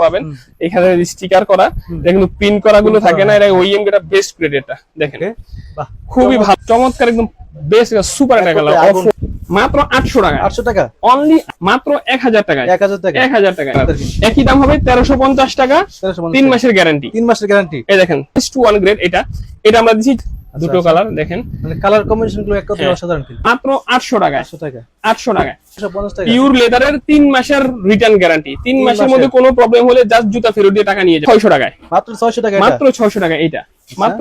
পাবেন। এখানে স্টিকার করা কিন্তু প্রিন্ট করা গুলো থাকে না এটা ওইএম এটা বেস্ট গ্রেড এটা দেখেন। খুবই ভালো চমৎকার একদম বেস্ট সুপার একটা এক কালার মাত্র আটশো টাকা। আটশো টাকা? অনলি মাত্র এক হাজার টাকায়। এক হাজার টাকা এক হাজার টাকা একই দাম হবে তেরোশো পঞ্চাশ টাকা তিন মাসের গ্যারান্টি তিন মাসের গ্যারান্টি এই দেখেন টু ওয়ান গ্রেড এটা। এটা আমরা দিচ্ছি দুটো আচ্ছা। কালার দেখেন। মানে কালার কম্বিনেশনগুলো এক কথায় হ্যাঁ। অসাধারণ কিন্তু। মাত্র আটশো টাকায়। আটশো টাকা আটশো টাকায়। একশো পঞ্চাশ টাকা পিওর লেদারের তিন মাসের রিটার্ন গ্যারান্টি তিন তিন মাসের মাসের। মধ্যে কোনো প্রবলেম হলে জাস্ট জুতা ফেরত দিয়ে টাকা নিয়ে যায় ছয়শো টাকায়। মাত্র ছয়শো টাকা মাত্র ছয়শো টাকা এটা মাত্র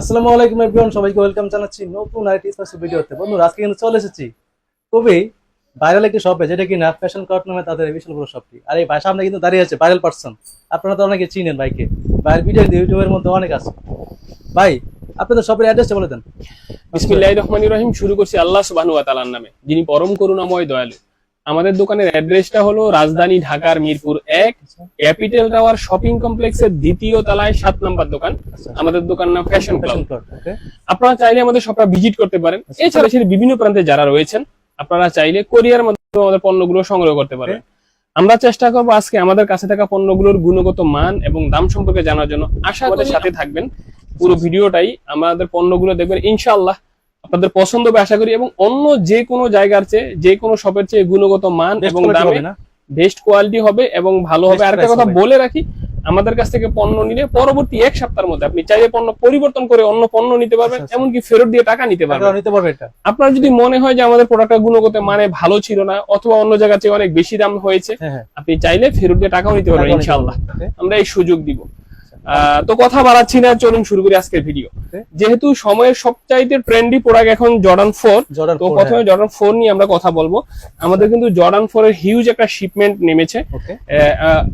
আসসালামু আলাইকুম এভরিওয়ান সবাইকে ওয়েলকাম জানাচ্ছি নতুন আরেকটি স্পেশাল ভিডিওতে বন্ধুরা আজকে কিন্তু চলে এসেছি খুবই ভাইরাল একটি শপে যেটা কিনা ফ্যাশন কার্ট নামে তাদের বিশাল বড় শপটি আর এই ভাই সামনে কিন্তু দাঁড়িয়ে আছে ভাইরাল পার্সন আপনারা তো অনেকে চিনেন ভাইকে। ভাইয়ের ভিডিও ইউটিউবের মধ্যে অনেক আছে। ভাই আপনাদের শপের অ্যাড্রেসটা বলে দেন। বিসমিল্লাহ রহমান রহিম শুরু করছি আল্লাহ সুবাহ তালার নামে যিনি পরম করুণাময় দয়ালু। আমাদের দোকানের অ্যাড্রেসটা হলো রাজধানী ঢাকার মিরপুর এক ক্যাপিটাল টাওয়ার শপিং কমপ্লেক্সের দ্বিতীয় তলায় সাত নম্বর দোকান। আচ্ছা। আমাদের দোকান নাম ফ্যাশন ক্লাব আপনারা চাইলে আমাদের শপটা ভিজিট করতে পারেন। আচ্ছা। এছাড়া বিভিন্ন প্রান্তে যারা রয়েছেন আপনারা চাইলে কোরিয়ার মাধ্যমে আমাদের পণ্যগুলো সংগ্রহ করতে পারেন। আমরা চেষ্টা করব আজকে আমাদের কাছে থাকা পণ্যগুলোর গুণগত মান এবং দাম সম্পর্কে জানার জন্য। আশা আমাদের সাথে থাকবেন। পুরো ভিডিওটাই আমাদের পণ্যগুলো দেখবেন ইনশাআল্লাহ আপনাদের পছন্দ হবে আশা করি। এবং অন্য যে কোনো জায়গার চেয়ে যে কোনো শপের চেয়ে গুণগত মান এবং দাম বেস্ট কোয়ালিটি হবে এবং ভালো হবে। আরেকটা কথা বলে রাখি আমাদের কাছ থেকে পণ্য নিলে পরবর্তী এক সপ্তাহের মধ্যে আপনি চাইলে পণ্য পরিবর্তন করে অন্য পণ্য নিতে পারবেন আচ্ছা, কি এমনকি ফেরত দিয়ে টাকা নিতে পারবেন। নিতে পারবে এটা। আপনার যদি মনে হয় যে আমাদের প্রোডাক্টটা গুণগত মানে ভালো ছিল না অথবা অন্য জায়গা থেকে অনেক বেশি দাম হয়েছে হ্যাঁ হ্যাঁ। আপনি চাইলে ফেরত দিয়ে টাকাও নিতে পারবেন ইনশাআল্লাহ। আমরা এই সুযোগ দিব। তো কথা বাড়াচ্ছি না চলুন শুরু করি আজকের ভিডিও যেহেতু সময়ের সবচাইতে ট্রেন্ডি প্রোডাক্ট এখন জর্ডান ফোর তো প্রথমে জর্ডান ফোর নিয়ে আমরা কথা বলব। আমাদের কিন্তু জর্ডান ফোর এর হিউজ একটা শিপমেন্ট নেমেছে।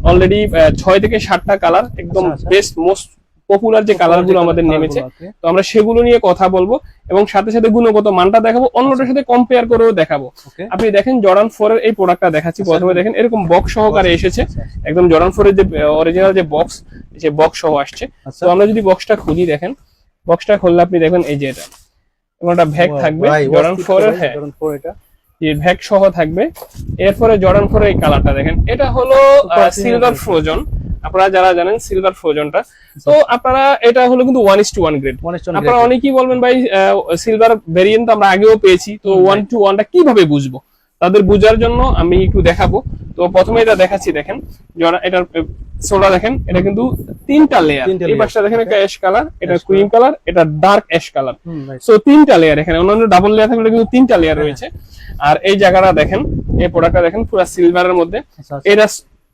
অলরেডি ছয় থেকে সাতটা কালার একদম আচ্ছা, আচ্ছা। বেস্ট মোস্ট পপুলার যে কালারগুলো আমাদের নেমেছে। তো আমরা সেগুলো নিয়ে কথা বলব এবং সাথে সাথে গুণগত মানটা দেখাবো অন্যটার সাথে কম্পেয়ার করেও দেখাবো। আপনি দেখেন জর্ডান ফোর এর এই প্রোডাক্টটা দেখাচ্ছি আচ্ছা। প্রথমে দেখেন এরকম বক্স সহকারে এসেছে। একদম জর্ডান ফোর এর যে অরিজিনাল যে বক্স যে বক্স সহ আসছে। আচ্ছা। তো আমরা যদি বক্সটা খুলি দেখেন বক্সটা খুললে আপনি দেখবেন এই যে এটা এবং একটা ভ্যাগ থাকবে জর্ডান ফোর এর হ্যাঁ। এটা? এর ভ্যাগ সহ থাকবে। এরপরে জর্ডান ফোর এই কালারটা দেখেন এটা হলো সিলভার ফ্রোজন আপনারা যারা জানেন সিলভার ফ্রোজনটা তো আপনারা এটা হলো কিন্তু one is to one grade আপনারা অনেকেই বলবেন ভাই সিলভার ভেরিয়েন্ট আমরা আগেও পেয়েছি তো ওয়ান টু ওয়ানটা কীভাবে বুঝব? তাদের বুঝার জন্য আমি একটু দেখাবো। তো প্রথমে এটা দেখাচ্ছি দেখেন। যারা এটার সোলা দেখেন এটা কিন্তু তিনটা লেয়ার এই পাশটা দেখেন একটা অ্যাশ কালার এটা ক্রিম কালার এটা ডার্ক অ্যাশ কালার সো তিনটা লেয়ার এখানে অন্যান্য ডাবল লেয়ার থাকলে কিন্তু তিনটা লেয়ার হ্যাঁ। রয়েছে। আর এই জায়গাটা দেখেন এই প্রোডাক্টটা দেখেন পুরো সিলভারের মধ্যে। আচ্ছা আচ্ছা। এটা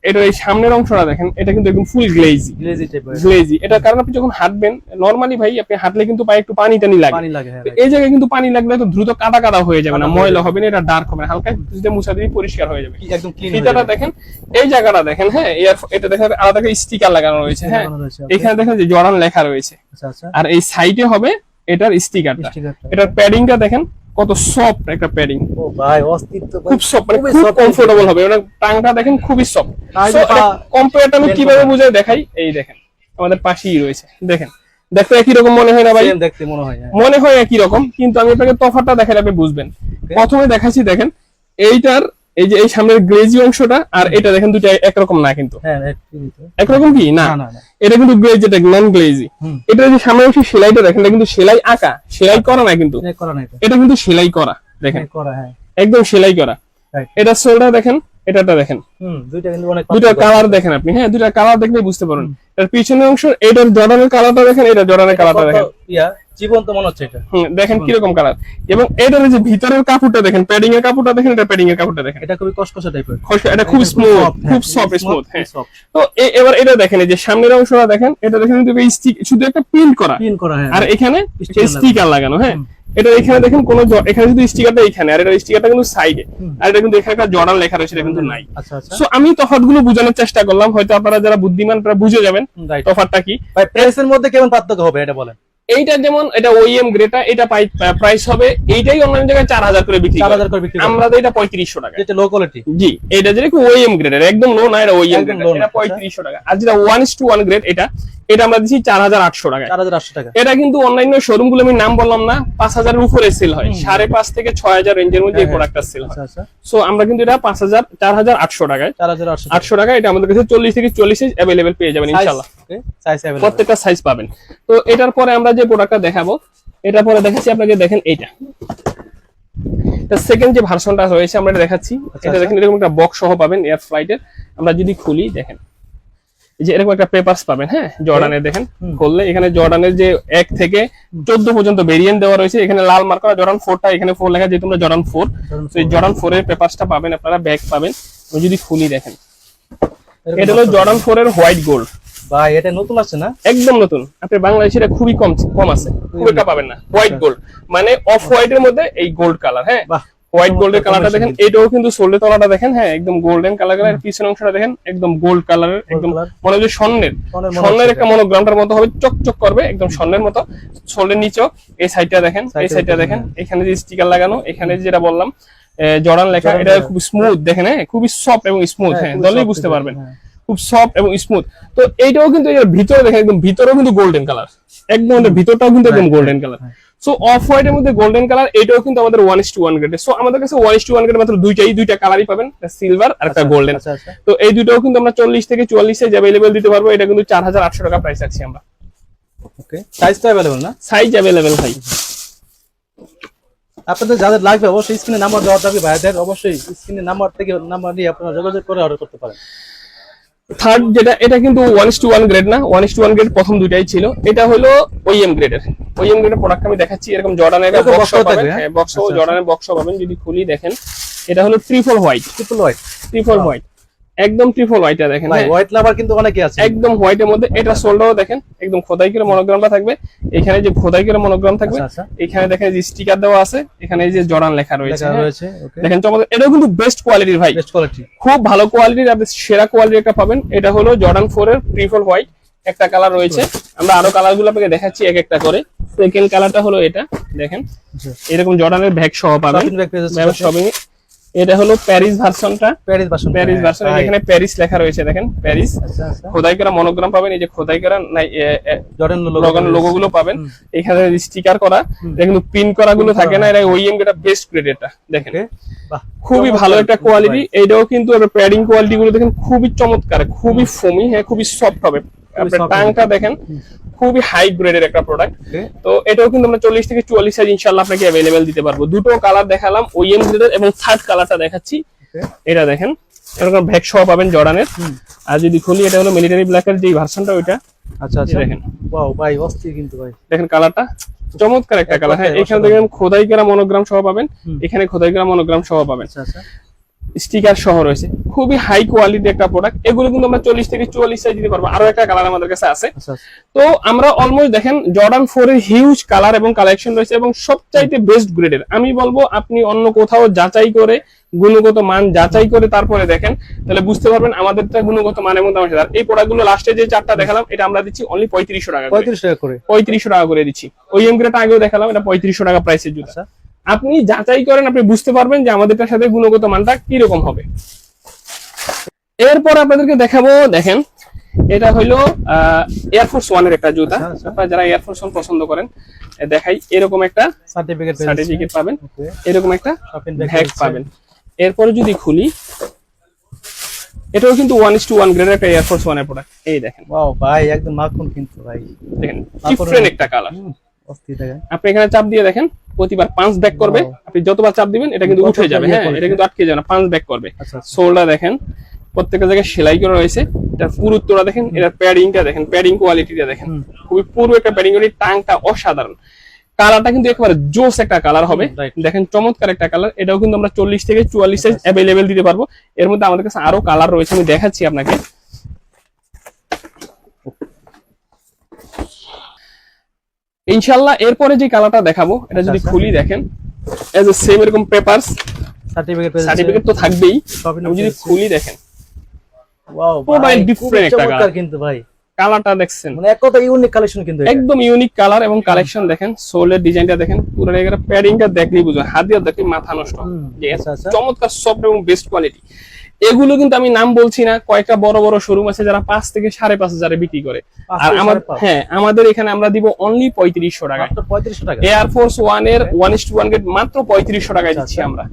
এটা এই সামনের অংশটা দেখেন এটা কিন্তু একদম ফুল গ্লেজি গ্লেজি টাইপের গ্লেজি এটা কারণ আপনি যখন হাঁটবেন নরমালি ভাই আপনি হাঁটলে কিন্তু পায়ে একটু পানি টানি লাগে। পানি লাগে হ্যাঁ এই জায়গায় কিন্তু পানি লাগলে তো দ্রুত কাদা কাদা হয়ে যাবে না ময়লা হবে না এটা ডার্ক হবে না হালকা যদি মুছা দিয়ে পরিষ্কার হয়ে যাবে। একদম ক্লিন ফিতাটা দেখেন এই জায়গাটা দেখেন হ্যাঁ এটা দেখেন আলাদা করে স্টিকার লাগানো রয়েছে হ্যাঁ। এখানে দেখেন যে জড়ান লেখা রয়েছে। আচ্ছা আচ্ছা। আর এই সাইডে হবে এটার স্টিকারটা এটার প্যাডিংটা দেখেন কত সফট একটা প্যাডিং ও ভাই অস্তিত্ব খুব সফট মানে খুব কমফোর্টেবল হবে। মানে টাংটা দেখেন খুবই সফট কম্পিউটার আমি কীভাবে। বুঝাই দেখাই? এই দেখেন আমাদের পাশেই রয়েছে। দেখেন দেখতে একই রকম মনে হয় না ভাই? দেখতে মনে হয় হ্যাঁ। মনে হয় একই রকম কিন্তু আমি আপনাকে তফাৎটা দেখেন আপনি বুঝবেন। প্রথমে দেখাচ্ছি দেখেন এইটার এই যে এই সামনের গ্লেজি অংশটা আর এটা দেখেন দুটো একরকম না কিন্তু। হ্যাঁ ঠিক আছে। একরকম কি? না। এটা কিন্তু গ্লেজ এটা নন গ্লেজি এটা যে সামনের অংশের সেলাইটা দেখেন এটা কিন্তু সেলাই আঁকা সেলাই করা না কিন্তু। এটা। কিন্তু সেলাই করা দেখেন। হ্যাঁ। একদম সেলাই করা। এটা সোলটা দেখেন এটাটা দেখেন। দুইটা দুটা কালার দেখেন আপনি হ্যাঁ দুটা কালার দেখলে বুঝতে পারবেন। এর পিছনের অংশ এটার জর্ডানের কালারটা দেখেন এটা জর্ডানের কালারটা দেখেন। ইয়া জীবন্ত মনে হচ্ছে এটা। দেখেন কীরকম কালার এবং এটার যে ভিতরের কাপড়টা দেখেন প্যাডিং এর কাপড়টা দেখেন এটা প্যাডিং এর কাপড়টা দেখেন। এটা খুবই কসকসা টাইপের এটা খুব স্মুথ খুব সফট স্মুথ হ্যাঁ। তো এবার এটা দেখেন এই যে সামনের অংশটা দেখেন এটা দেখেন শুধু একটা প্রিন্ট করা। পিন করা হ্যাঁ। আর এখানে স্টিকার লাগানো। হ্যাঁ। এটা এখানে দেখেন কোন এখানে শুধু স্টিকারটা এখানে আর এটা স্টিকারটা কিন্তু সাইডে। আর এটা কিন্তু এখানে একটা জর্ডান লেখা রয়েছে এটা কিন্তু নাই। আচ্ছা আচ্ছা। সো আমি তফাৎ গুলো বোঝানোর চেষ্টা করলাম হয়তো আপনারা যারা বুদ্ধিমান তারা বুঝে যাবেন তফাতটা কি। প্রেস প্রাইসের মধ্যে কেমন পার্থক্য হবে এটা বলেন। এইটা যেমন এটা ওইএম গ্রেটা এটা প্রাইস হবে এইটাই অন্যান্য জায়গায় চার হাজার করে বিক্রি চার। হাজার করে বিক্রি আমরা তো এটা পঁয়ত্রিশশো টাকা। এটা লো কোয়ালিটি জি এটা যেটা ওইএম গ্রেডের একদম লো না এটা ওইএম গ্রেড এটা পঁয়ত্রিশশো টাকা। আর যেটা one is to one grade এটা এটা আমরা দিচ্ছি চার হাজার আটশো টাকায়। চার হাজার আটশো টাকা। এটা কিন্তু অনলাইন শোরুমগুলো আমি নাম বললাম না পাঁচ হাজারের উপরে সেল হয়। সাড়ে পাঁচ থেকে ছয় হাজার রেঞ্জের মধ্যে এই হ্যাঁ, প্রোডাক্টটা সেল হয়। আচ্ছা আচ্ছা। সো আমরা কিন্তু এটা পাঁচ হাজার চার হাজার আটশো টাকায়। চার হাজার আটশো আটশো টাকা এটা আমাদের কাছে চল্লিশ থেকে চল্লিশ অ্যাভেলেবেল পেয়ে যাবেন ইনশাল্লাহ সাইজ প্রত্যেকটা সাইজ পাবেন। তো এটার পরে আমরা যে প্রোডাক্টটা দেখাবো এটার পরে দেখাচ্ছি আপনাকে দেখেন এইটা। সেকেন্ড যে ভার্সনটা রয়েছে আমরা এটা দেখাচ্ছি। আচ্ছা, এটা দেখেন এরকম একটা বক্স সহ পাবেন এয়ার ফ্লাইটের আমরা যদি খুলি দেখেন। এই যে এরকম একটা পেপারস পাবেন হ্যাঁ? জর্ডানের দেখেন। খুললে এখানে জর্ডানের যে এক থেকে চোদ্দ পর্যন্ত ভেরিয়েন্ট দেওয়া রয়েছে এখানে লাল মার্ক করা জর্ডান ফোরটা এখানে ফোর লেখা যেহেতু আমরা জর্ডান ফোর এই জর্ডান ফোর এর পেপারসটা পাবেন আপনারা ব্যাগ পাবেন। যদি খুলি দেখেন। এটা হলো জর্ডান ফোর এর হোয়াইট গোল্ড ভাই এটা নতুন আসছে না? একদম নতুন। আপনি বাংলাদেশে এটা খুবই কম কম আছে। খুব একটা পাবেন না। হোয়াইট গোল্ড মানে অফ হোয়াইট এর মধ্যে এই গোল্ড কালার হ্যাঁ? হোয়াইট গোল্ডের কালারটা দেখেন এটাও কিন্তু সোল্ডের তলাটা দেখেন হ্যাঁ একদম গোল্ডেন কালার পিছনের অংশটা দেখেন একদম গোল্ড কালারের একদম মনে হয় যে স্বর্ণের। স্বর্ণের হচ্ছে একটা মনোগ্রামটার মতো হবে চকচক করবে একদম স্বর্ণের মতো। সোল্ডের নিচেও এই সাইডটা দেখেন এই সাইডটা দেখেন হ্যাঁ। এখানে যে স্টিকার লাগানো এখানে যেটা বললাম জর্ডান লেখা এটা খুব স্মুথ দেখেন হ্যাঁ খুবই সফট এবং স্মুথ হ্যাঁ ধরলেই soft বুঝতে পারবেন। হ্যাঁ। খুব সফট এবং স্মুথ তো এইটাও কিন্তু এর ভিতরে দেখেন একদম ভিতরেও কিন্তু গোল্ডেন কালার একদম ভিতরটাও কিন্তু একদম গোল্ডেন কালার সো অফ হোয়াইটের মধ্যে গোল্ডেন কালার এটাও কিন্তু আমাদের ওয়ান ইস টু ওয়ান গ্রেডে সো আমাদের কাছে one is to one grade মাত্র দুইটাই দুইটা কালারই পাবেন সিলভার আর একটা গোল্ডেন আচ্ছা আচ্ছা। তো এই দুটোও কিন্তু আমরা চল্লিশ থেকে চুয়াল্লিশ অ্যাভেলেবেল দিতে পারব এটা কিন্তু চার হাজার আটশো টাকা প্রাইস রাখছি আমরা। ওকে সাইজ তো অ্যাভেলেবল না? সাইজ অ্যাভেলেবেল ভাই। আপনাদের যাদের লাগবে অবশ্যই স্ক্রিনে নাম্বার দেওয়া থাকবে ভাইদের অবশ্যই স্ক্রিনে নাম্বার থেকে নাম্বার নিয়ে আপনারা যোগাযোগ করে অর্ডার করতে পারেন। থার্ড যেটা এটা কিন্তু ওয়ান টু ওয়ান গ্রেড না ওয়ান টু ওয়ান গ্রেড প্রথম দুইটাই ছিল। এটা হলো ওইএম গ্রেডের ওইএম গ্রেডের প্রোডাক্ট আমি দেখাচ্ছি এরকম জর্ডানের বক্স পাবেন। বক্স। জর্ডানের বক্স পাবেন। যদি খুলি দেখেন এটা হলো triple white triple white triple white একদম ট্রিপল হোয়াইটটা দেখেন ভাই হ্যাঁ? হোয়াইট লাভার কিন্তু অনেকে আছে। একদম হোয়াইটের মধ্যে এটা সোল্ডারও দেখেন একদম খোদাই করে মনোগ্রামটা থাকবে। এখানে যে খোদাই করে মনোগ্রাম থাকবে আচ্ছা আচ্ছা। এখানে দেখেন যে স্টিকার দেওয়া আছে এখানে এই যে জর্ডান লেখা রয়েছে। হ্যাঁ? দেখেন চমৎকার এটাও কিন্তু বেস্ট কোয়ালিটির ভাই। বেস্ট কোয়ালিটি খুব ভালো কোয়ালিটির আপনি সেরা কোয়ালিটির একটা পাবেন। এটা হলো জর্ডান ফোর এর ট্রিপল হোয়াইট একটা কালার রয়েছে। আমরা আরও কালারগুলো আপনাকে দেখাচ্ছি এক একটা করে। সেকেন্ড কালারটা হলো এটা দেখেন। এরকম জর্ডানের ব্যাগ সহ পাবেন। শপিং এটা হলো প্যারিস ভার্সনটা। প্যারিস ভার্সন প্যারিস ভার্সন এখানে প্যারিস লেখা রয়েছে দেখেন প্যারিস। আচ্ছা আচ্ছা। খোদাই করা মনোগ্রাম পাবেন এই যে খোদাই করা নাই জর্ডান লোগো গুলো পাবেন। এখানে স্টিকার করা এটা কিন্তু প্রিন্ট করা গুলো থাকে না এটা ওইএম এটা বেস্ট গ্রেড এটা দেখেন। খুবই ভালো একটা কোয়ালিটি এইটাও কিন্তু প্যাডিং কোয়ালিটি গুলো দেখেন খুবই চমৎকার খুবই ফোমি হ্যাঁ খুবই সফট হবে। আপনার soft টাংটা দেখেন খুবই হাই গ্রেডের একটা প্রোডাক্ট তো এটাও কিন্তু আমরা চল্লিশ থেকে চুয়াল্লিশ সাইজ ইনশাল্লাহ আপনাকে অ্যাভেলেবেল দিতে পারব। দুটো কালার দেখালাম ওইএম গ্রেডের এবং থার্ড কালারটা দেখাচ্ছি। এটা দেখেন এরকম ভ্যাক সহ পাবেন জর্ডানের। আর যদি খুলি এটা হলো মিলিটারি ব্ল্যাকের যে ভার্সনটা ওইটা। আচ্ছা আচ্ছা। দেখেন। ওয়াও ভাই অস্থির কিন্তু ভাই। দেখেন কালারটা চমৎকার একটা কালার হ্যাঁ এখানে দেখেন খোদাই করা মনোগ্রাম সহ পাবেন এখানে খোদাই করা মনোগ্রাম সহ পাবেন। আচ্ছা আচ্ছা। স্টিকার সহ রয়েছে। খুবই হাই কোয়ালিটি একটা প্রোডাক্ট এগুলো কিন্তু আমরা চল্লিশ থেকে চুয়াল্লিশ সাইজ দিতে পারব। আরও একটা কালার আমাদের কাছে আছে। আচ্ছা তো আমরা অলমোস্ট দেখেন জর্ডান ফোর এর হিউজ কালার এবং কালেকশন রয়েছে এবং সবচাইতে বেস্ট গ্রেডের আমি বলব আপনি অন্য কোথাও যাচাই করে গুণগত মান যাচাই করে তারপরে দেখেন তাহলে বুঝতে পারবেন আমাদেরটা গুণগত মানের মধ্যে আমার এই প্রোডাক্টগুলো লাস্টে যে চারটা দেখালাম এটা আমরা দিচ্ছি অনলি পঁয়ত্রিশশো টাকা করে। পঁয়ত্রিশ টাকা করে। পঁয়ত্রিশশো টাকা করে দিচ্ছি। ওই এম গ্রেডটা আগেও দেখালাম এটা পঁয়ত্রিশশো টাকা প্রাইসের জুতা। আচ্ছা। আপনি যাচাই করেন আপনি বুঝতে পারবেন যে আমাদেরটার সাথে গুণগত মানটা কীরকম হবে। এরপর আপনাদেরকে দেখাবো দেখেন এটা হইল এয়ারফোর্স ওয়ানের একটা জুতা। আচ্ছা, আচ্ছা। আপনারা যারা এয়ারফোর্স ওয়ান পছন্দ করেন দেখাই এরকম একটা সার্টিফিকেট সার্টিফিকেট পাবেন। এরকম একটা ব্যাগ পাবেন। এরপরে যদি খুলি এটাও কিন্তু ওয়ান ইস টু ওয়ান গ্রেডের একটা এয়ারফোর্স ওয়ানের প্রোডাক্ট এই দেখেন। ওয়াও ভাই একদম মাখন কিন্তু ভাই। দেখেন ডিফারেন্ট একটা কালার অস্থির আপনি এখানে চাপ দিয়ে দেখেন প্রতিবার পাঁচ ব্যাক করবে। আপনি যতবার চাপ দিবেন এটা কিন্তু উঠে যাবে। ইয়ে হ্যাঁ এটা কিন্তু আটকে যাবে না পাঁচ ব্যাক করবে। আচ্ছা আচ্ছা। সোলটা দেখেন প্রত্যেকটা জায়গায় সেলাই করা রয়েছে এটার পুরুত্বটা দেখেন এটার প্যাডিংটা দেখেন প্যাডিং কোয়ালিটিটা দেখেন। খুবই পুরো একটা প্যাডিং কোয়ালিটি টাংটা অসাধারণ। কালারটা কিন্তু একেবারে জোস একটা কালার হবে। দেখেন চমৎকার একটা কালার এটাও কিন্তু আমরা চল্লিশ থেকে চুয়াল্লিশ সাইজ অ্যাভেলেবেল দিতে পারব। এর মধ্যে আমাদের কাছে আরও কালার রয়েছে আমি দেখাচ্ছি আপনাকে। ইনশাল্লাহ এরপরে যে কালারটা দেখাবো এটা যদি আচ্ছা। খুলি দেখেন এজ এ সেম এরকম পেপারস সার্টিফিকেট সার্টিফিকেট তো থাকবেই। আমি যদি খুলি দেখেন ওয়াও ভাই different একটা colour। কিন্তু ভাই। কালারটা দেখছেন। মানে এক কথা ইউনিক কালেকশন কিন্তু একদম ইউনিক কালার এবং কালেকশন দেখেন সোলের ডিজাইনটা দেখেন পুরো এখানে প্যাডিংটা দেখলেই বুঝবেন হাত দিয়ে দেখলে মাথা নষ্ট। আচ্ছা, আচ্ছা। চমৎকার সফট এবং বেস্ট কোয়ালিটি এগুলো কিন্তু আমি নাম বলছি না কয়েকটা বড় বড় শোরুম আছে যারা পাঁচ থেকে সাড়ে পাঁচ হাজারে বিক্রি করে। আর আমার হ্যাঁ আমাদের এখানে আমরা দিব অনলি পঁয়ত্রিশশো মাত্র পঁয়ত্রিশশো টাকা। এয়ার ফোর্স ওয়ানের one is to one grade মাত্র পঁয়ত্রিশশো টাকায় আচ্ছা, দিচ্ছি আচ্ছা। আমরা।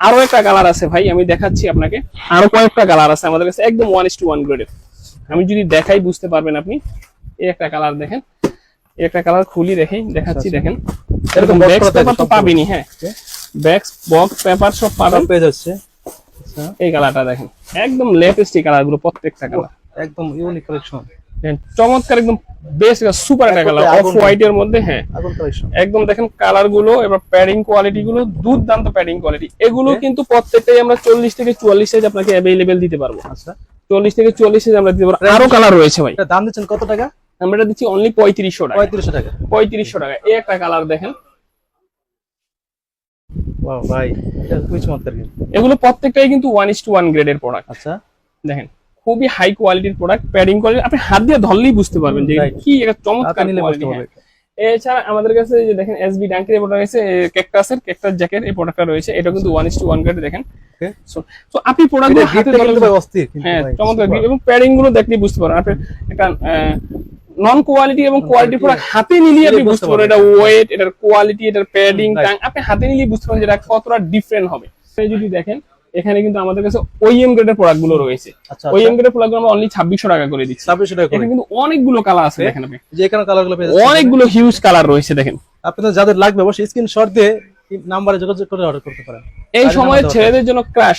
আরও একটা কালার আছে ভাই আমি দেখাচ্ছি আপনাকে। আরও কয়েকটা কালার আছে আমাদের কাছে একদম ওয়ান ইস টু ওয়ান গ্রেডের আমি যদি দেখাই বুঝতে পারবেন আপনি। এই একটা কালার দেখেন। এই একটা কালার খুলি দেখেন দেখাচ্ছি আচ্ছা, দেখেন। এরকম থাকে পেপার তো। পাবিনি হ্যাঁ. ব্যাক্স বক্স পেপার সব পাবেন। পেয়ে যাচ্ছে। এই কালারটা দেখেন। একদম লেটেস্ট এই কালারগুলো প্রত্যেকটা কালার। একদম ইউনিক কালেকশন চমৎকার একদম বেস্ট সুপার একটা কালার। অফ হোয়াইট এর মধ্যে হ্যাঁ। একদম দেখেন কালারগুলো এবার প্যাডিং কোয়ালিটি গুলো দুর্দান্ত প্যাডিং কোয়ালিটি এগুলো কিন্তু প্রত্যেকটাই আমরা চল্লিশ থেকে চুয়াল্লিশ সাইজ আপনাকে অ্যাভেলেবেল দিতে পারব। আচ্ছা। চল্লিশ থেকে সাইজ আমরা দিতে পারব। আরও কালার রয়েছে ভাই। দাম দিচ্ছেন কত টাকা? আমরা এটা দিচ্ছি অনলি পঁয়ত্রিশশো টাকা। পঁয়ত্রিশশো টাকা। পঁয়ত্রিশশো টাকা। এই একটা কালার দেখেন। Wow, ভাই এটা খুবই চমৎকার এগুলো প্রত্যেকটাই কিন্তু ওয়ান ইস টু ওয়ান গ্রেডের প্রোডাক্ট আচ্ছা। দেখেন খুবই হাই কোয়ালিটির প্রোডাক্ট প্যাডিং কোয়ালিটি আপনি হাত দিয়ে ধরলেই বুঝতে পারবেন যে কি একটা চমৎকার কোয়ালিটি এছাড়া আমাদের কাছে যে দেখেন এসবি ডাঙ্কের এই প্রোডাক্ট আছে ক্যাকটাসের ক্যাকটাস জ্যাকেট এই প্রোডাক্টটা রয়েছে এটা কিন্তু one is to one grade দেখেন. তো আপনি প্রোডাক্ট হাতে ধরলে অস্থির হ্যাঁ চমৎকার। এবং প্যাডিংগুলো দেখলেই বুঝতে পারবেন। আপনি একটা নন কোয়ালিটি এবং কোয়ালিটি প্রোডাক্ট হাতে নিলেই আপনি বুঝতে পারবেন এটা ওয়েট এটার কোয়ালিটি এটার প্যাডিং. টাং আপনি হাতে নিলেই বুঝতে পারবেন যে এটা কতটা ডিফারেন্ট হবে। যদি দেখেন এখানে কিন্তু আমাদের কাছে ওইএম গ্রেডের প্রোডাক্টগুলো রয়েছে। ওইএম গ্রেডের প্রোডাক্ট আমরা অনলি ছাব্বিশশো টাকা করে দিচ্ছি। ছাব্বিশশো টাকা করে। কিন্তু অনেকগুলো কালার আছে দেখেন আপনি। যে এখানে কালারগুলো অনেকগুলো হিউজ কালার রয়েছে দেখেন। আপনাদের যাদের লাগবে অবশ্যই স্ক্রিনশট দিয়ে নাম্বারে যোগাযোগ করে অর্ডার করতে পারেন। এই সময় ছেলেদের জন্য ক্রাশ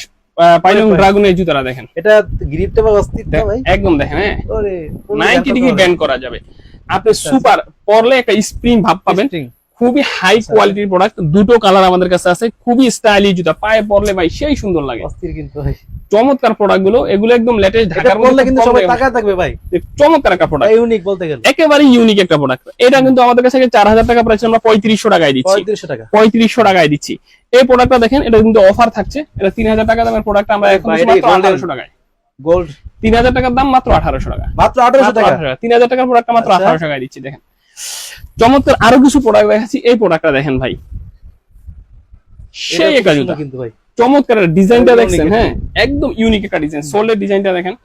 পাইলং. ড্রাগনের জুতারা দেখেন। এটা গ্রিপটা বা অস্থির ভাই। একদম দেখেন হ্যাঁ? ওরে নাইনটি ডিগ্রি ব্যান্ড করা যাবে। আপনি সুপার পরলে একটা স্প্রিং ভাব পাবেন। খুবই হাই কোয়ালিটির প্রোডাক্ট দুটো কালার আমাদের কাছে আছে খুবই স্টাইলিশ জুতা পায়ে পরলে ভাই সেই সুন্দর লাগে। কিন্তু চমৎকার প্রোডাক্টগুলো এগুলো একদম লেটেস্ট ঢাকার মধ্যে কিন্তু সবাই টাকা থাকবে ভাই। চমৎকার একটা প্রোডাক্ট ইউনিক বলতে গেলে। একেবারে ইউনিক একটা প্রোডাক্ট এটা কিন্তু আমাদের কাছে চার হাজার টাকা প্রাইস আমরা পঁয়ত্রিশশো টাকায় দিচ্ছি। পঁয়ত্রিশশো টাকা। পঁয়ত্রিশশো টাকায় দিচ্ছি। এই প্রোডাক্টটা দেখেন এটা কিন্তু অফার থাকছে। এটা তিন হাজার টাকা দামের প্রোডাক্ট আমরা এখন ভাই, দিচ্ছি এটা কি মাত্র golden? আঠারোশো টাকায়। গোল্ড তিন হাজার টাকার দাম মাত্র আঠারোশো টাকা মাত্র আঠারোশো টাকা। তিন হাজার টাকার প্রোডাক্ট মাত্র আচ্ছা। আঠারোশো টাকায় দিচ্ছি দেখেন। চমৎকার আরও কিছু প্রোডাক্ট দেখাচ্ছি। এই প্রোডাক্টটা দেখেন ভাই। সেই একটা জুতা। কিন্তু ভাই। চমৎকার ডিজাইনটা দেখছেন হ্যাঁ? একদম ইউনিক একটা ডিজাইন সোলের ডিজাইনটা দেখেন।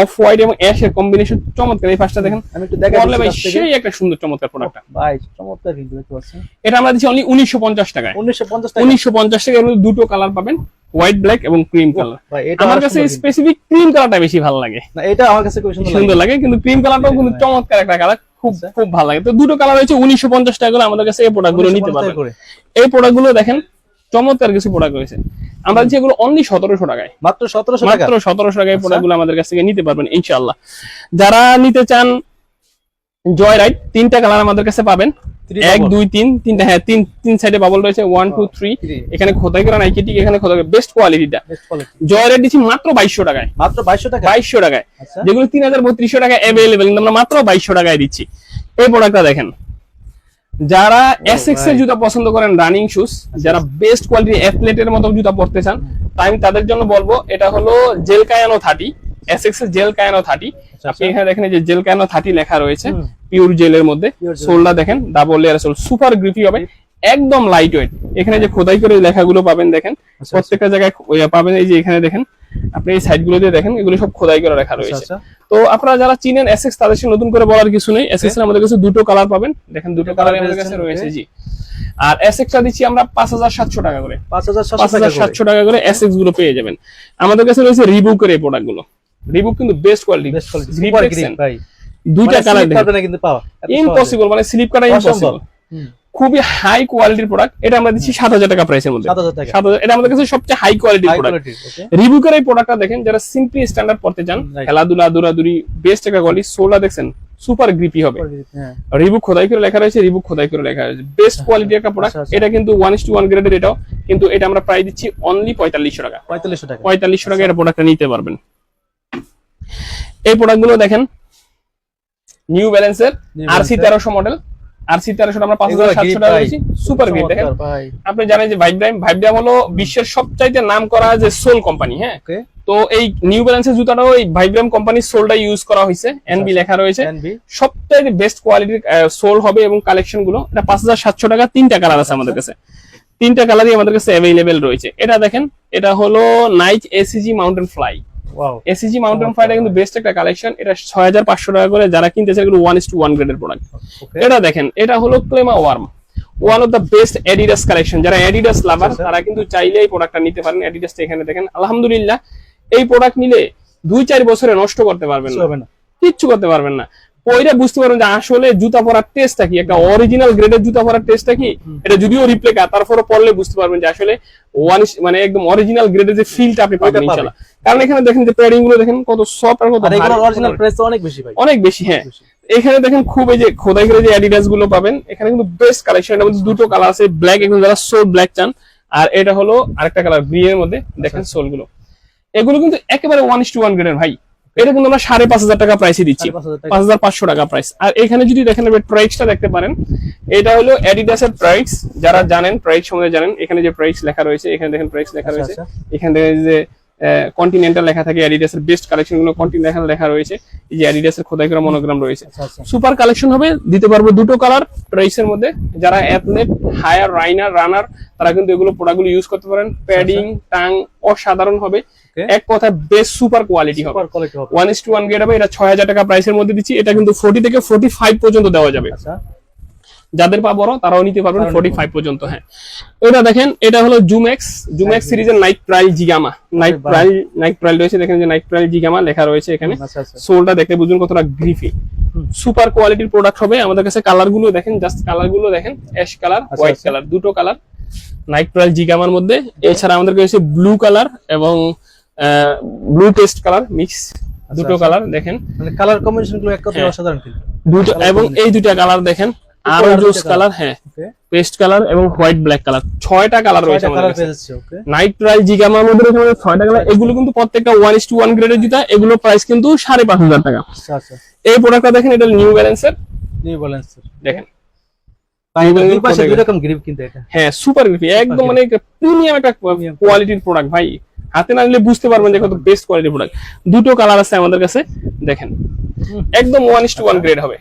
অফ হোয়াইট এবং অ্যাশের কম্বিনেশন চমৎকার এই পাঁচটা দেখেন। আমি একটু দেখা বললে ভাই সেই একটা সুন্দর চমৎকার প্রোডাক্টটা ভাই চমৎকার কিন্তু দেখতে পাচ্ছেন। এটা আমরা দিচ্ছি অনলি উনিশশো পঞ্চাশ টাকায়। উনিশশো পঞ্চাশ টাকা। উনিশশো পঞ্চাশ টাকার দুটো কালার পাবেন হোয়াইট ব্ল্যাক এবং ক্রিম কালার আমার কাছে স্পেসিফিক ক্রিম কালারটা বেশি ভালো লাগে। না এটা আমার কাছে খুব সুন্দর লাগে। কিন্তু ক্রিম কালারটাও কিন্তু হ্যাঁ। চমৎকার একটা কালার খুব আচ্ছা। খুব ভালো লাগে। তো দুটো কালার হয়েছে উনিশশো পঞ্চাশ টাকা করে আমাদের কাছে এই প্রোডাক্টগুলো নিতে 150 টাকা পারবেন। করে। এই প্রোডাক্টগুলো দেখেন চমৎকার কিছু প্রোডাক্ট রয়েছে। আমরা দিচ্ছি এগুলো অনলি সতেরোশো টাকায়। মাত্র সতেরোশো মাত্র সতেরোশো টাকায় আচ্ছা। প্রোডাক্টগুলো আমাদের কাছ থেকে নিতে পারবেন ইনশাল্লাহ যারা নিতে চান জয় রাইট তিনটা কালার আমাদের কাছে পাবেন। এক। দুই তিন তিনটা হ্যাঁ তিন তিন সাইডে বাবল রয়েছে। One two three. এখানে খোদাই করা নাইকেটিক এখানে খোদাই বেস্ট কোয়ালিটিটা জয় রাইড দিচ্ছি মাত্র বাইশশো টাকায়। মাত্র বাইশশো টাকা বাইশশো টাকায়। আচ্ছা। যেগুলো তিন হাজার বত্রিশশো টাকা অ্যাভেলেবেল কিন্তু আমরা মাত্র বাইশশো টাকায় দিচ্ছি। এই প্রোডাক্টটা দেখেন। যারা এসএক্স এর জুতা পছন্দ করেন রানিং শুজ যারা বেস্ট কোয়ালিটি অ্যাথলেটের মতো জুতা পরতে চান তাই আমি তাদের জন্য বলব এটা হলো জেল কায়ানো থার্টি এসএক্স এর জেল কায়ানো থার্টি? আচ্ছা, আপনি এখানে দেখেন যে জেল কায়ানো থার্টি লেখা রয়েছে। পিওর জেলের মধ্যে। সোলটা দেখেন double layer sole super grippy হবে একদম লাইট ওয়েট এখানে যে খোদাই করে লেখাগুলো পাবেন দেখেন আচ্ছা, প্রত্যেকটা জায়গায় পাবেন এই যে এখানে দেখেন আপনি এই সাইডগুলো দিয়ে দেখেন এগুলো সব খোদাই করে লেখা আচ্ছা রয়েছে। আচ্ছা। তো আপনারা যারা চিনেন এসএক্স তাদের সাথে নতুন করে বলার কিছু নেই। এসএক্স এর আমাদের কাছে দুটো কালার পাবেন। দেখেন দুটো কালার আমাদের কাছে রয়েছে জি। আর এসএক্স টা দিচ্ছি আমরা পাঁচ হাজার সাতশো টাকা করে। পাঁচ হাজার পাঁচ হাজার সাতশো টাকা করে এসএক্সগুলো পেয়ে যাবেন। আমাদের কাছে রয়েছে রিবুকের এই প্রোডাক্টগুলো। রিবুক কিন্তু বেস্ট কোয়ালিটি গ্রিপ super ভাই। দুইটা মানে কালার slip পারবে না কিন্তু পাওয়া ইম্পসিবল মানে স্লিপ কাটা ইম্পসিবল খুবই হাই কোয়ালিটির প্রোডাক্ট এটা আমরা দিচ্ছি সাত হাজার টাকা প্রাইসের মধ্যে। এটা আমাদের কাছে সবচেয়ে হাই কোয়ালিটির প্রোডাক্ট কোয়ালিটির রিভিউকের এই প্রোডাক্টটা দেখেন যারা সিম্পলি স্ট্যান্ডার্ড পড়তে চান. খেলাধুলা দৌড়াদৌড়ি বেস্ট একটা কোয়ালিটি সোলটা দেখছেন সুপার গ্রিপি হবে। হ্যাঁ। রিবুক খোদাই করে লেখা রয়েছে রিবুক খোদাই করে লেখা রয়েছে। বেস্ট কোয়ালিটি একটা প্রোডাক্ট আচ্ছা, আচ্ছা। এটা কিন্তু ওয়ান ইস টু ওয়ান গ্রেডের এটাও কিন্তু এটা আমরা প্রায় দিচ্ছি অনলি পঁয়তাল্লিশশো টাকা। পঁয়তাল্লিশশো টাকা। পঁয়তাল্লিশশো টাকা এটা প্রোডাক্টটা নিতে পারবেন। এই প্রোডাক্টগুলো দেখেন নিউ ব্যালেন্সের আরসি তেরোশো মডেল আরসি তেরোশো আমরা পাঁচ হাজার সাতশো টাকা। দিচ্ছি সুপার গ্রিপ দেখেন। আপনি জানেন যে ভাইব্রাইম ভাইব্রাইম হলো বিশ্বের সবচাইতে নাম করা যে সোল কোম্পানি হ্যাঁ? তো এই নিউ ব্যালেন্সের জুতাটাও এই ভাইব্রাম কোম্পানির সোলটা ইউজ করা হয়েছে এনবি লেখা রয়েছে। সবচাইতে বেস্ট কোয়ালিটির সোল হবে এবং কালেকশনগুলো এটা পাঁচ হাজার সাতশো টাকা তিনটা কালার আছে আমাদের কাছে। তিনটা কালারই আমাদের কাছে অ্যাভেলেবেল রয়েছে। এটা দেখেন এটা হলো Nike ACG mountain fly ACG mountain ফ্লাইটা কিন্তু বেস্ট একটা কালেকশন এটা ছয় হাজার পাঁচশো টাকা করে যারা এগুলো ওয়ান ইস টু ওয়ান গ্রেডের প্রোডাক্ট এটা দেখেন এটা হলো Clima warm one of the best Adidas collection যারা অ্যাডিডাস লাভার আচ্ছা। তারা কিন্তু চাইলে এই প্রোডাক্টটা নিতে পারেন অ্যাডিডাসটা এখানে দেখেন। আলহামদুলিল্লাহ এই প্রোডাক্ট নিলে দুই চার বছরে নষ্ট করতে পারবেন না। কিচ্ছু করতে পারবেন না। পয়রা বুঝতে পারবেন যে আসলে জুতা পরার টেস্টটা কি? একটা অরিজিনাল গ্রেডের জুতা পরার টেস্টটা কি? এটা যদিও রিপ্লেকা তারপরে পরলে বুঝতে পারবেন যে আসলে ওয়ান মানে একদম অরিজিনাল গ্রেডের যে ফিলটা আপনি পাবেন। ইনশাআল্লাহ। কারণ এখানে দেখেন যে প্যাডিংগুলো দেখেন কত সফট আর কত অরিজিনাল প্রাইস অনেক বেশি ভাই। অনেক বেশি হ্যাঁ। এখানে দেখেন খুব এই যে খোদাই করে যে অ্যাডিডাসগুলো পাবেন এখানে কিন্তু বেস্ট কালেকশন এর মধ্যে দুটো কালার আছে ব্ল্যাক এবং যারা সোল ব্ল্যাক চান আর এটা হলো আরেকটা কালার গ্রিন এর মধ্যে দেখেন আচ্ছা। সোলগুলো। এগুলো কিন্তু একেবারে ওয়ান ইস টু ওয়ান গ্রেডের ভাই। এটা কিন্তু আমরা সাড়ে পাঁচ হাজার টাকা প্রাইসে দিচ্ছি। পাঁচ হাজার পাঁচশো টাকা প্রাইস আর এখানে যদি দেখেন প্রাইসটা দেখতে পারেন এটা হলো অ্যাডিডাসের প্রাইস যারা জানেন প্রাইস সম্বন্ধে জানেন এখানে যে প্রাইস লেখা রয়েছে এখানে দেখেন প্রাইস লেখা আচ্ছা, রয়েছে। আচ্ছা। এখানে দেখেন যে কন্টিনেন্টাল লেখা থাকে অ্যাডিডাসের বেস্ট কালেকশনগুলো কন্টিনেন্টাল লেখা রয়েছে। এই যে অ্যাডিডাসের খোদাই করা মনোগ্রাম রয়েছে। আচ্ছা আচ্ছা। সুপার কালেকশন হবে দিতে পারব দুটো কালার প্রাইসের মধ্যে। যারা অ্যাথলেট হায়ার রাইনার রানার তারা কিন্তু এগুলো প্রোডাক্টগুলো ইউজ করতে পারেন। প্যাডিং টাং অসাধারণ হবে। এক কথা বেস্ট সুপার কোয়ালিটি হবে। Super one is to one grade হবে এটা ছয় হাজার টাকা প্রাইসের মধ্যে দিচ্ছি এটা কিন্তু ফোর্টি থেকে ফোর্টি ফাইভ পর্যন্ত দেওয়া যাবে। আচ্ছা। যাদের পা বড় তারাও নিতে পারবেন ফোর্টি ফাইভ পর্যন্ত হ্যাঁ। এটা দেখেন এটা হলো জুমেক্স জুমেক্স সিরিজের night trail Zegama night. Trail night trail রয়েছে দেখেন যে নাইট ট্রায়াল জিগামা লেখা রয়েছে এখানে। আচ্ছা আচ্ছা। সোলটা দেখতে বুঝুন কতটা গ্রিফি সুপার কোয়ালিটির প্রোডাক্ট হবে। আমাদের কাছে কালারগুলো দেখেন জাস্ট কালারগুলো দেখেন। অ্যাশ কালার আচ্ছা, হোয়াইট আচ্ছা। কালার দুটো কালার নাইট ট্রায়াল জিগামার মধ্যে। এছাড়া আমাদের কাছে ব্লু কালার এবং ব্লু টেস্ট কালার মিক্স দুটো আচ্ছা। কালার দেখেন। মানে কালার কম্বিনেশনগুলো এক কথায় হ্যাঁ। অসাধারণ দুটো এবং এই দুইটা কালার দেখেন। আরও জোস কালার হ্যাঁ পেস্ট কালার এবং হোয়াইট ব্ল্যাক কালার ছয়টা কালার রয়েছে আমাদের কাছে। নাইট মধ্যে রয়েছে আমাদের ছয়টা কালার এগুলো কিন্তু প্রত্যেকটা ওয়ান ইস টু ওয়ান গ্রেডের জুতা। এগুলো প্রাইস কিন্তু সাড়ে পাঁচ হাজার টাকা। আচ্ছা আচ্ছা। এই প্রোডাক্টটা দেখেন এটা নিউ ব্যালেন্সের নিউ ব্যালেন্স দেখেন। হ্যাঁ সুপার গ্রিপি একদম মানে প্রিমিয়াম একটা কোয়ালিটির প্রোডাক্ট ভাই। হাতে না নিলে বুঝতে পারবেন যে কত বেস্ট কোয়ালিটির প্রোডাক্ট দুটো কালার আছে আমাদের কাছে দেখেন। একদম one is to one grade হবে।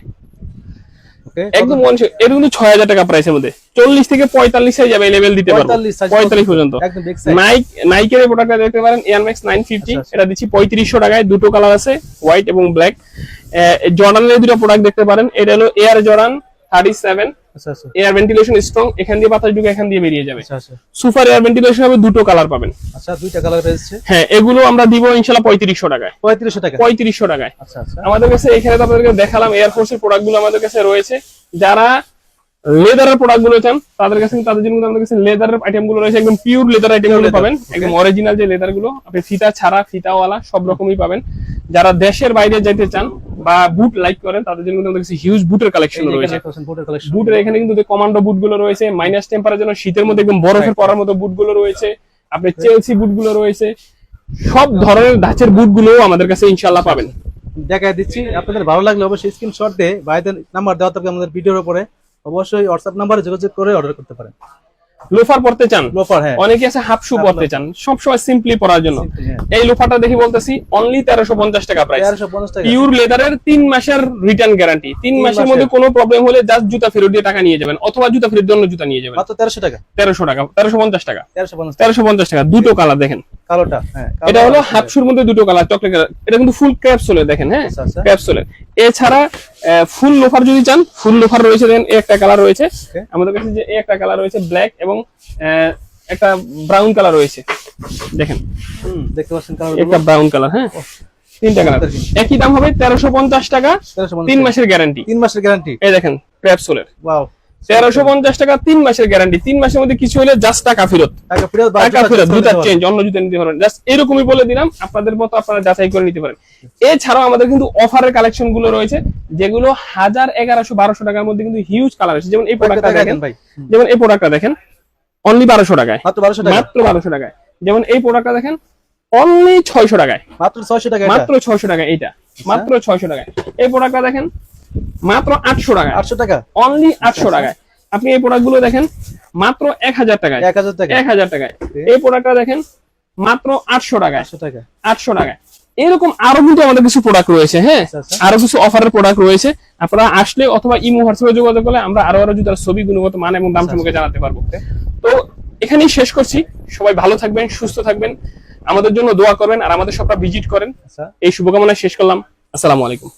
একদম এটা কিন্তু ছয় হাজার টাকা প্রাইসের মধ্যে। চল্লিশ থেকে পঁয়তাল্লিশ সাইজ অ্যাভেলেবেল দিতে পারব। পঁয়তাল্লিশ পর্যন্ত। নাইক নাইকের এই প্রোডাক্টটা দেখতে পারেন এয়ারম্যাক্স নাইন ফিফটি। এটা দিচ্ছি পঁয়ত্রিশশো টাকায়। দুটো কালার আছে হোয়াইট এবং ব্ল্যাক জর্ডানের দুটো প্রোডাক্ট দেখতে পারেন এটা হলো এয়ার জর্ডান আচ্ছা আচ্ছা। এয়ার ভেন্টিলেশন স্ট্রং এখান দিয়ে বাতাস ঢুকে এখান দিয়ে বেরিয়ে যাবে। আচ্ছা আচ্ছা। সুপার এয়ার ভেন্টিলেশন হবে দুটো কালার পাবেন। আচ্ছা দুইটা কালার রয়েছে হ্যাঁ এগুলো আমরা দিব টাকায়। পঁয়ত্রিশশো টাকা পঁয়ত্রিশশো টাকায়। আচ্ছা আচ্ছা। আমাদের কাছে এখানে তো আপনাদেরকে দেখালাম এয়ার ফোর্সের প্রোডাক্টগুলো আমাদের কাছে রয়েছে। যারা লেদারের প্রোডাক্টগুলো চান তাদের কাছে তাদের জন্য আমাদের কাছে লেদারের আইটেমগুলো রয়েছে একদম পিওর লেদার আইটেমগুলো পাবেন। একদম অরিজিনাল যে লেদারগুলো আপনি ফিতা ছাড়া ফিতাওয়ালা সব রকমই পাবেন। যারা দেশের বাইরে যেতে চান বা বুট লাইক করেন তাদের জন্য আমাদের কাছে হিউজ বুটের কালেকশন রয়েছে। বুটের এখানে কিন্তু যে কমান্ডো বুটগুলো রয়েছে মাইনাস টেম্পারের জন্য শীতের মধ্যে একদম বরফের পরার মতো বুটগুলো রয়েছে। আপনি চেলসি বুটগুলো রয়েছে। সব ধরনের ধাঁচের বুটগুলো আমাদের কাছে ইনশাল্লাহ পাবেন। দেখায় দিচ্ছি। আপনাদের ভালো লাগলে অবশ্যই স্ক্রিনশট দিয়ে ভাইদের নাম্বার দেওয়া থাকবে আমাদের ভিডিওর উপরে। অবশ্যই হোয়াটসঅ্যাপ নাম্বারে যোগাযোগ করে অর্ডার করতে পারেন। লোফার পড়তে চান? লোফার হ্যাঁ। অনেকে আছে হাফ শু পড়তে চান। সবসময় সিম্পলি পরার জন্য। হ্যাঁ। এই লোফারটা দেখি বলতেছি অনলি তেরোশো পঞ্চাশ টাকা প্রাইস তেরোশো পঞ্চাশ টাকা। পিওর লেদারের তিন মাসের রিটার্ন গ্যারান্টি তিন তিন মাসের মাসের। মধ্যে কোনো প্রবলেম হলে জাস্ট জুতা ফেরত দিয়ে টাকা নিয়ে যাবেন অথবা জুতা ফেরত জন্য জুতা নিয়ে যাবেন। মাত্র তেরোশো টাকা। তেরোশো টাকা তেরোশো পঞ্চাশ টাকা। তেরোশো পঞ্চাশ টাকা। দুটো কালার দেখেন। কালোটা হ্যাঁ এটা হলো হাফ শুর মধ্যে দুটো কালার চকলেট কালার এটা কিন্তু ফুল ক্যাপসুলের দেখেন হ্যাঁ? আচ্ছা, আচ্ছা। এছাড়া ফুল লোফার যদি চান ফুল লোফার রয়েছে দেখেন একটা কালার রয়েছে। আমাদের কাছে যে একটা কালার রয়েছে ব্ল্যাক এবং আহ, একটা ব্রাউন কালার রয়েছে। দেখেন। দেখতে পাচ্ছেন একটা ব্রাউন কালার হ্যাঁ? তিনটা কালার একই দাম হবে তেরোশো পঞ্চাশ টাকা তেরোশো তিন মাসের গ্যারান্টি তিন মাসের গ্যারান্টি এই দেখেন ওয়াও তেরোশো পঞ্চাশ টাকা তিন মাসের গ্যারান্টি তিন মাসের মধ্যে কিছু হলে জাস্ট টাকা ফেরত। টাকা ফেরত জুতা চেঞ্জ করে জুতা দিতে চেঞ্জ অন্য জুতা নিতে পারেন জাস্ট এরকমই বলে দিলাম আপনাদের মতো আপনারা যাচাই করে নিতে পারেন। এছাড়াও আমাদের কিন্তু অফারের কালেকশনগুলো রয়েছে যেগুলো হাজার এগারোশো বারোশো টাকার মধ্যে কিন্তু হিউজ কালার আছে যেমন এই প্রোডাক্টটা দেখেন। ভাই। যেমন এই প্রোডাক্টটা দেখেন। অনলি বারোশো টাকায়। মাত্র বারোশো টাকা মাত্র বারোশো টাকায়। যেমন এই প্রোডাক্টটা দেখেন অনলি ছয়শো টাকায়। মাত্র ছয়শো টাকা মাত্র ছয়শো টাকা এইটা। মাত্র ছয়শো টাকায়। এই প্রোডাক্টটা দেখেন মাত্র আটশো টাকায়। আটশো টাকা? অনলি আটশো টাকায়। আপনি এই প্রোডাক্টগুলো দেখেন মাত্র এক হাজার টাকায়। এক হাজার টাকা এক হাজার টাকায়। এই প্রোডাক্টটা দেখেন মাত্র আটশো টাকায়। আটশো টাকা আটশো টাকায়। এরকম আরও কিন্তু আমাদের কিছু প্রোডাক্ট রয়েছে হ্যাঁ? আচ্ছা, আচ্ছা। আরও কিছু অফারের প্রোডাক্ট রয়েছে। আপনারা আসলে অথবা ইমো হোয়াটসঅ্যাপে যোগাযোগ করলে আমরা আরও আরও জুতার ছবি গুণগত মান এবং দাম আচ্ছা, সম্পর্কে জানাতে পারব। তো এখানেই শেষ করছি। সবাই ভালো থাকবেন সুস্থ থাকবেন। আমাদের জন্য দোয়া করবেন আর আমাদের সবটা ভিজিট করেন। এই শুভকামনা শেষ করলাম। আসসালামু আলাইকুম।